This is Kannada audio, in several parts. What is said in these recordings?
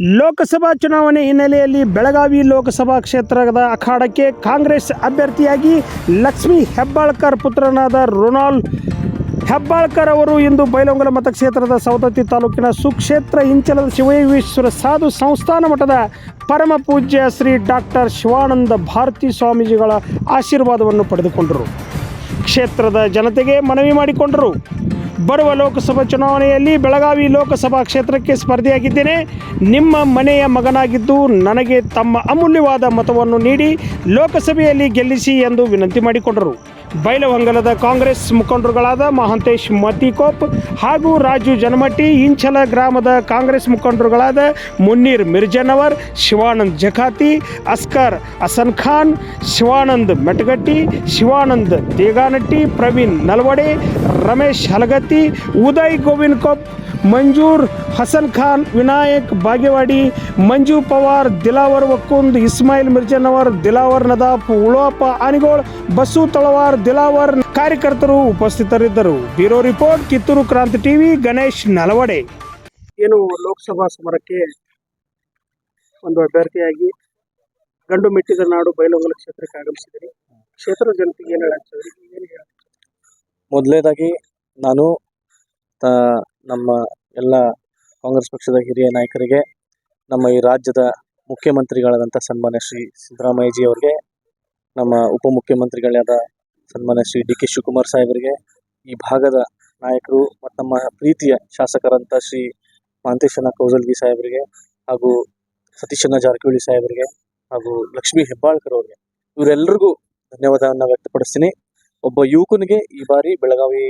ಲೋಕಸಭಾ ಚುನಾವಣೆ ಹಿನ್ನೆಲೆಯಲ್ಲಿ ಬೆಳಗಾವಿ ಲೋಕಸಭಾ ಕ್ಷೇತ್ರದ ಅಖಾಡಕ್ಕೆ ಕಾಂಗ್ರೆಸ್ ಅಭ್ಯರ್ಥಿಯಾಗಿ ಲಕ್ಷ್ಮೀ ಹೆಬ್ಬಾಳ್ಕರ್ ಪುತ್ರನಾದ ರೊನಾಲ್ಡ್ ಹೆಬ್ಬಾಳ್ಕರ್ ಅವರು ಇಂದು ಬೈಲೊಂಗಲ ಮತಕ್ಷೇತ್ರದ ಸವದತ್ತಿ ತಾಲೂಕಿನ ಸುಕ್ಷೇತ್ರ ಇಂಚಲದ ಶಿವಯೋಗೇಶ್ವರ ಸಾಧು ಸಂಸ್ಥಾನ ಮಠದ ಪರಮ ಪೂಜ್ಯ ಶ್ರೀ ಡಾಕ್ಟರ್ ಶಿವಾನಂದ ಭಾರತಿ ಸ್ವಾಮೀಜಿಗಳ ಆಶೀರ್ವಾದವನ್ನು ಪಡೆದುಕೊಂಡರು. ಕ್ಷೇತ್ರದ ಜನತೆಗೆ ಮನವಿ ಮಾಡಿಕೊಂಡರು. ಬರುವ ಲೋಕಸಭಾ ಚುನಾವಣೆಯಲ್ಲಿ ಬೆಳಗಾವಿ ಲೋಕಸಭಾ ಕ್ಷೇತ್ರಕ್ಕೆ ಸ್ಪರ್ಧೆಯಾಗಿದ್ದೇನೆ. ನಿಮ್ಮ ಮನೆಯ ಮಗನಾಗಿದ್ದು ನನಗೆ ತಮ್ಮ ಅಮೂಲ್ಯವಾದ ಮತವನ್ನು ನೀಡಿ ಲೋಕಸಭೆಯಲ್ಲಿ ಗೆಲ್ಲಿಸಿ ಎಂದು ವಿನಂತಿ ಮಾಡಿಕೊಂಡರು. ಬೈಲಹೊಂಗಲದ ಕಾಂಗ್ರೆಸ್ ಮುಖಂಡರುಗಳಾದ ಮಹಾಂತೇಶ್ ಮತಿಕೋಪ್ ಹಾಗೂ ರಾಜು ಜನಮಟ್ಟಿ, ಇಂಚಲ ಗ್ರಾಮದ ಕಾಂಗ್ರೆಸ್ ಮುಖಂಡರುಗಳಾದ ಮುನ್ನೀರ್ ಮಿರ್ಜನವರ್, ಶಿವಾನಂದ್ ಜಖಾತಿ, ಅಸ್ಕರ್ ಅಸನ್ ಖಾನ್, ಶಿವಾನಂದ್ ಮೆಟಗಟ್ಟಿ, ಶಿವಾನಂದ್ ದೇಗಾನಟ್ಟಿ ಪ್ರವೀಣ್ ನಲ್ವಡೆ, ರಮೇಶ್ ಹಲಗತ್ತಿ, ಉದಯ್ ಗೋವಿಂದ್ ಕೊಪ್ ಮಂಜೂರ್ ಹಸನ್ ಖಾನ್ ವಿನಾಯಕ್ ಬಾಗೇವಾಡಿ ಮಂಜು ಪವಾರ್ ದಿಲಾವರ್ ವಕ್ಕುಂದ್ ಇಸ್ಮಾಯಿಲ್ ಮಿರ್ಜನವರ್ ದಿಲಾವರ್ ನದಾಫ್ ಉಳೋಪ ಆನಿಗೋಳ್ ಬಸ್ಸು ತಳವಾರ್ ದಿಲಾವರ್ ಕಾರ್ಯಕರ್ತರು ಉಪಸ್ಥಿತರಿದ್ದರು. ಬ್ಯೂರೋ ರಿಪೋರ್ಟ್ ಕಿತ್ತೂರು ಕ್ರಾಂತಿ ಟಿವಿ ಗಣೇಶ್ ನಲವಡೆ. ಏನು ಲೋಕಸಭಾ ಸಮರಕ್ಕೆ ಒಂದು ಅಭ್ಯರ್ಥಿಯಾಗಿ ಗಂಡು ಮೆಟ್ಟಿದ ನಾಡು ಬೈಲೊಂಗಲ ಕ್ಷೇತ್ರಕ್ಕೆ ಆಗಮಿಸಿದರೆ. ಕ್ಷೇತ್ರದ ಜನತೆಗೆ ಏನು ಮೊದಲೇದಾಗಿ ಹೇಳ ಮೊದಲನೇದಾಗಿ ನಾನು ತ- ನಮ್ಮ ಎಲ್ಲ ಕಾಂಗ್ರೆಸ್ ಪಕ್ಷದ ಹಿರಿಯ ನಾಯಕರಿಗೆ, ನಮ್ಮ ಈ ರಾಜ್ಯದ ಮುಖ್ಯಮಂತ್ರಿಗಳಾದಂಥ ಸನ್ಮಾನ್ಯ ಶ್ರೀ ಸಿದ್ದರಾಮಯ್ಯಜಿ ಅವರಿಗೆ, ನಮ್ಮ ಉಪಮುಖ್ಯಮಂತ್ರಿಗಳಾದ ಸನ್ಮಾನ್ಯ ಶ್ರೀ ಡಿ ಕೆ ಶಿವಕುಮಾರ್ ಸಾಹೇಬರಿಗೆ, ಈ ಭಾಗದ ನಾಯಕರು ಮತ್ತು ನಮ್ಮ ಪ್ರೀತಿಯ ಶಾಸಕರಂತ ಶ್ರೀ ಮಾಂತೇಶನ ಕೌಜಲ್ಗಿ ಸಾಹೇಬರಿಗೆ ಹಾಗೂ ಸತೀಶನ ಜಾರಕಿಹೊಳಿ ಸಾಹೇಬರಿಗೆ ಹಾಗೂ ಲಕ್ಷ್ಮೀ ಹೆಬ್ಬಾಳ್ಕರ್ ಅವರಿಗೆ ಇವರೆಲ್ಲರಿಗೂ ಧನ್ಯವಾದವನ್ನು ವ್ಯಕ್ತಪಡಿಸ್ತೀನಿ. ಒಬ್ಬ ಯುವಕನಿಗೆ ಈ ಬಾರಿ ಬೆಳಗಾವಿ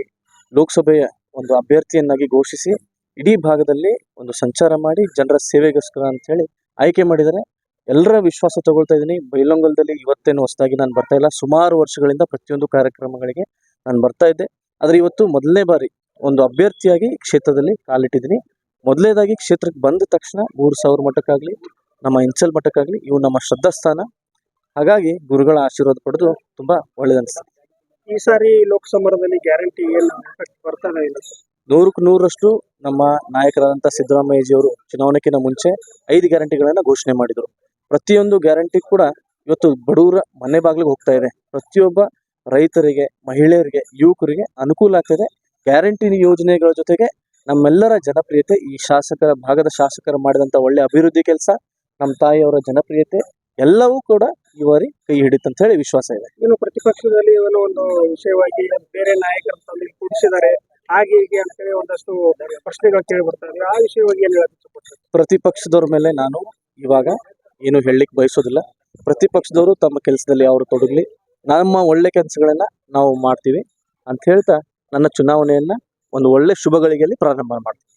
ಲೋಕಸಭೆಯ ಒಂದು ಅಭ್ಯರ್ಥಿಯನ್ನಾಗಿ ಘೋಷಿಸಿ ಇಡೀ ಭಾಗದಲ್ಲಿ ಒಂದು ಸಂಚಾರ ಮಾಡಿ ಜನರ ಸೇವೆಗೋಸ್ಕರ ಅಂತ ಹೇಳಿ ಆಯ್ಕೆ ಮಾಡಿದ್ದಾರೆ. ಎಲ್ಲರ ವಿಶ್ವಾಸ ತಗೊಳ್ತಾ ಇದ್ದೀನಿ. ಬೈಲೊಂಗಲದಲ್ಲಿ ಇವತ್ತೇನು ಹೊಸದಾಗಿ ನಾನು ಬರ್ತಾ ಇಲ್ಲ. ಸುಮಾರು ವರ್ಷಗಳಿಂದ ಪ್ರತಿಯೊಂದು ಕಾರ್ಯಕ್ರಮಗಳಿಗೆ ನಾನು ಬರ್ತಾ ಇದ್ದೆ. ಆದರೆ ಇವತ್ತು ಮೊದಲನೇ ಬಾರಿ ಒಂದು ಅಭ್ಯರ್ಥಿಯಾಗಿ ಕ್ಷೇತ್ರದಲ್ಲಿ ಕಾಲಿಟ್ಟಿದ್ದೀನಿ. ಮೊದಲನೇದಾಗಿ ಕ್ಷೇತ್ರಕ್ಕೆ ಬಂದ ತಕ್ಷಣ ಮೂರು ಸಾವಿರ ಮಠಕ್ಕಾಗಲಿ, ನಮ್ಮ ಇಂಚಲ್ ಮಠಕ್ಕಾಗಲಿ ಇವು ನಮ್ಮ ಶ್ರದ್ಧಾಸ್ಥಾನ. ಹಾಗಾಗಿ ಗುರುಗಳ ಆಶೀರ್ವಾದ ಪಡೆದು ತುಂಬ ಒಳ್ಳೇದನ್ನಿಸ್ತದೆ ಈ ಸಾರಿ ಲೋಕಸಮರದಲ್ಲಿ ಗ್ಯಾರಂಟಿ ಏನು ಬರ್ತಾನೆ ಇಲ್ಲ ನೂರಕ್ಕೆ ನೂರರಷ್ಟು ನಮ್ಮ ನಾಯಕರಾದಂಥ ಸಿದ್ದರಾಮಯ್ಯಜಿಯವರು ಚುನಾವಣೆಗಿಂತ ಮುಂಚೆ ಐದು ಗ್ಯಾರಂಟಿಗಳನ್ನು ಘೋಷಣೆ ಮಾಡಿದರು. ಪ್ರತಿಯೊಂದು ಗ್ಯಾರಂಟಿ ಕೂಡ ಇವತ್ತು ಬಡವರ ಮನೆ ಬಾಗಿಲಿಗೆ ಹೋಗ್ತಾ ಇದೆ. ಪ್ರತಿಯೊಬ್ಬ ರೈತರಿಗೆ, ಮಹಿಳೆಯರಿಗೆ, ಯುವಕರಿಗೆ ಅನುಕೂಲ ಆಗ್ತದೆ. ಗ್ಯಾರಂಟಿ ಯೋಜನೆಗಳ ಜೊತೆಗೆ ನಮ್ಮೆಲ್ಲರ ಜನಪ್ರಿಯತೆ ಈ ಶಾಸಕರ, ಭಾಗದ ಶಾಸಕರು ಮಾಡಿದಂಥ ಒಳ್ಳೆ ಅಭಿವೃದ್ಧಿ ಕೆಲಸ, ನಮ್ಮ ತಾಯಿಯವರ ಜನಪ್ರಿಯತೆ ಎಲ್ಲವೂ ಕೂಡ ಈ ಬಾರಿ ಕೈ ಹಿಡಿತಂತ ಹೇಳಿ ವಿಶ್ವಾಸ ಇದೆ. ಇನ್ನು ಪ್ರತಿಪಕ್ಷದಲ್ಲಿ ಇವನು ಒಂದು ವಿಷಯವಾಗಿ ಬೇರೆ ನಾಯಕರ ತಂದು ಕೂಡಿಸಿದ್ದಾರೆ ಹಾಗೆ ಹೀಗೆ ಅಂತೇಳಿ ಒಂದಷ್ಟು ಪ್ರಶ್ನೆಗಳು ಕೇಳಿ ಬರ್ತಾರೆ ಆ ವಿಷಯವಾಗಿ ಏನು ಹೇಳಕ್ಕೆ ಪ್ರತಿಪಕ್ಷದವ್ರ ಮೇಲೆ ನಾನು ಇವಾಗ ಏನು ಹೇಳಲಿಕ್ಕೆ ಬಯಸೋದಿಲ್ಲ. ಪ್ರತಿಪಕ್ಷದವರು ತಮ್ಮ ಕೆಲಸದಲ್ಲಿ ಅವರು ತೊಡಗಲಿ ನಮ್ಮ ಒಳ್ಳೆ ಕೆಲಸಗಳನ್ನ ನಾವು ಮಾಡ್ತೀವಿ ಅಂತ ಹೇಳ್ತಾ ನನ್ನ ಚುನಾವಣೆಯನ್ನ ಒಂದು ಒಳ್ಳೆ ಶುಭಗಳಿಗೆಯಲ್ಲಿ ಪ್ರಾರಂಭ ಮಾಡ್ತೀನಿ.